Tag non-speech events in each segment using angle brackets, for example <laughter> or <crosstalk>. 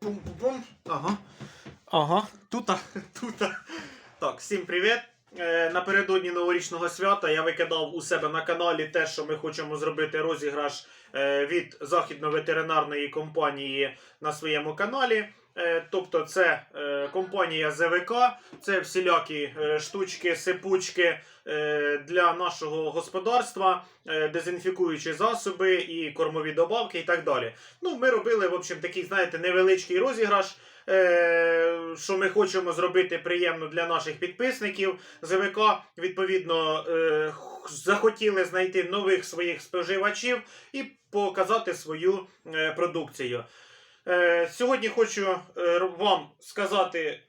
Пум-пум-пум. Ага. Ага. Тута. <laughs> Тута. Так, всім привіт. Е, напередодні новорічного свята я викидав у себе на каналі те, що ми хочемо зробити розіграш е, від західно-ветеринарної компанії на своєму каналі. Е, тобто, це е, компанія ЗВК, це всілякі е, штучки, сипучки для нашого господарства, дезінфікуючі засоби і кормові добавки і так далі. Ну, ми робили, в общем, такий, знаєте, невеличкий розіграш. Що ми хочемо зробити приємно для наших підписників. ЗВК, відповідно, захотіли знайти нових своїх споживачів і показати свою продукцію. Е, Сьогодні хочу е, вам сказати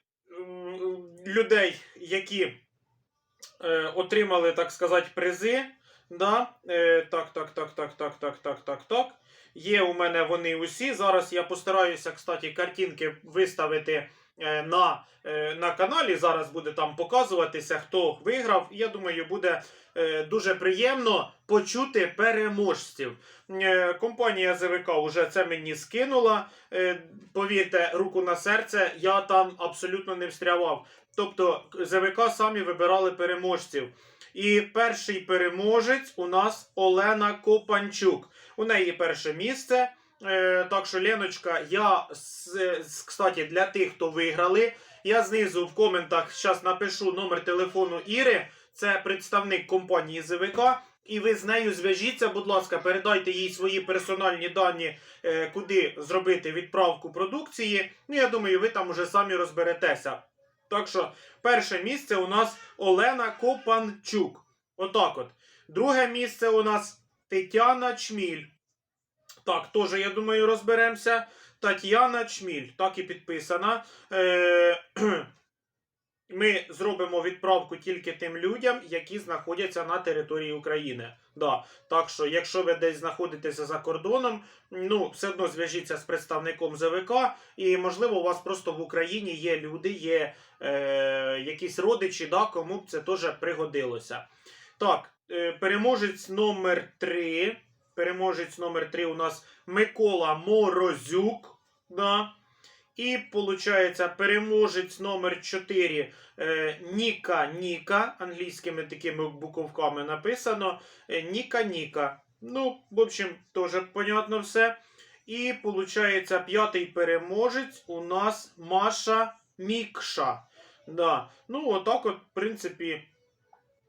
людей, які е, отримали, так сказати, призи. Да? Так, так, так, так, так, так, так, так, так. Є у мене вони усі. Зараз я постараюся, кстати, картинки виставити на, е, на каналі. Зараз буде там показуватися, хто виграв. Я думаю, буде е, дуже приємно почути переможців. Е, компанія ЗВК вже це мені скинула. Е, повірте, руку на серце, я там абсолютно не встрявав. Тобто ЗВК самі вибирали переможців. І перший переможець у нас Олена Копанчук. У неї перше місце. Е, так що, Леночка, я кстати, для тих, хто виграли, я знизу в коментах зараз напишу номер телефону Іри. Це представник компанії ЗВК. І ви з нею зв'яжіться, будь ласка, передайте їй свої персональні дані, е, куди зробити відправку продукції. Ну, я думаю, ви там уже самі розберетеся. Так що, перше місце у нас Олена Копанчук. Отак от. Друге місце у нас Тетяна Чміль. Так, теж, я думаю, розберемося. Тетяна Чміль, так і підписана. Е- <clears throat> ми зробимо відправку тільки тим людям, які знаходяться на території України. Да. Так що, якщо ви десь знаходитеся за кордоном, ну все одно зв'яжіться з представником ЗВК, і можливо, у вас просто в Україні є люди, є е, якісь родичі, да, кому б це теж пригодилося. Так, е, переможець номер 3. Переможець номер 3 у нас Микола Морозюк. Да. І виходить, переможець номер 4 е, Ніка Ніка. Англійськими такими буковками написано. Е, Ніка Ніка. Ну, в общем, теж понятно все. І виходить, п'ятий переможець у нас Маша Мікша. Да. Ну, отак, от, в принципі,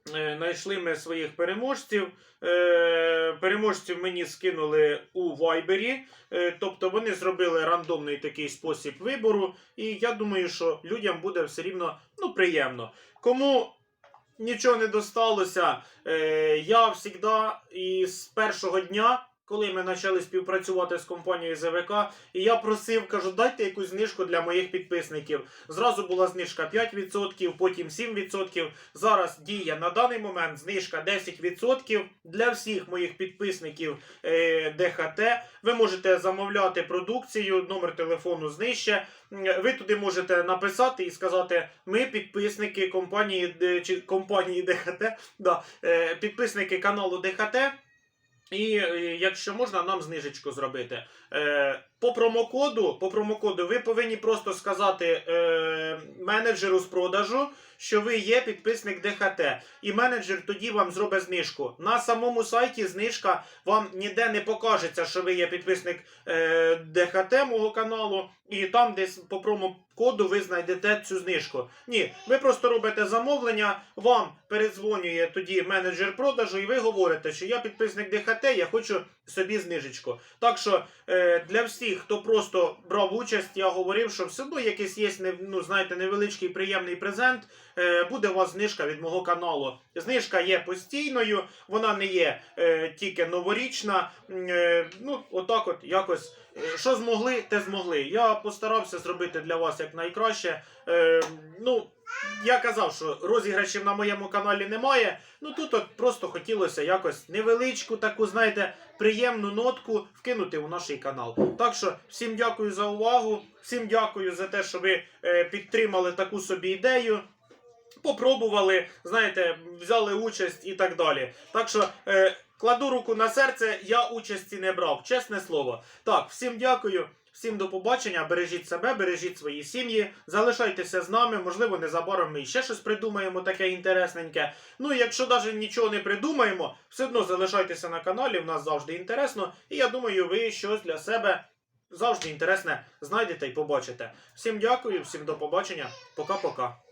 знайшли ми своїх переможців. Е, переможців мені скинули у Вайбері. Е, тобто вони зробили рандомний такий спосіб вибору. І я думаю, що людям буде все рівно ну, приємно. Кому нічого не досталося, е, я завжди з першого дня. Коли ми почали співпрацювати з компанією ЗВК, і я просив, кажу, дайте якусь знижку для моїх підписників. Зразу була знижка 5%, потім 7%. Зараз діє на даний момент знижка 10% для всіх моїх підписників е, ДХТ. Ви можете замовляти продукцію, номер телефону знижче. Ви туди можете написати і сказати: ми підписники компанії чи компанії ДХТ, да, е, підписники каналу ДХТ. І е, якщо можна, нам знижечку зробити. Е, по промокоду, по промокоду ви повинні просто сказати е, менеджеру з продажу, що ви є підписник ДХТ. І менеджер тоді вам зробить знижку. На самому сайті знижка вам ніде не покажеться, що ви є підписник е, ДХТ мого каналу, і там десь по промокоду ви знайдете цю знижку. Ні, ви просто робите замовлення, вам передзвонює тоді менеджер продажу, і ви говорите, що я підписник ДХТ, я хочу собі знижечку. Так що е, для всіх, хто просто брав участь, я говорив, що все одно якийсь є ну, знаєте, невеличкий приємний презент. Е, буде у вас знижка від мого каналу. Знижка є постійною, вона не є е, тільки новорічна. Ну, отак, от якось. Е, Що змогли, те змогли. Я постарався зробити для вас як найкраще. Е, ну, я казав, що розіграшів на моєму каналі немає. Ну тут от просто хотілося якось невеличку таку, знаєте, приємну нотку вкинути у наш канал. Так що всім дякую за увагу, всім дякую за те, що ви е, підтримали таку собі ідею. Попробували, знаєте, взяли участь і так далі. Так що е, кладу руку на серце, я участі не брав, чесне слово. Так, всім дякую. Всім до побачення, бережіть себе, бережіть свої сім'ї, залишайтеся з нами. Можливо, незабаром ми ще щось придумаємо таке інтересненьке. Ну і якщо навіть нічого не придумаємо, все одно залишайтеся на каналі, в нас завжди інтересно. І я думаю, ви щось для себе завжди інтересне знайдете і побачите. Всім дякую, всім до побачення. Пока-пока.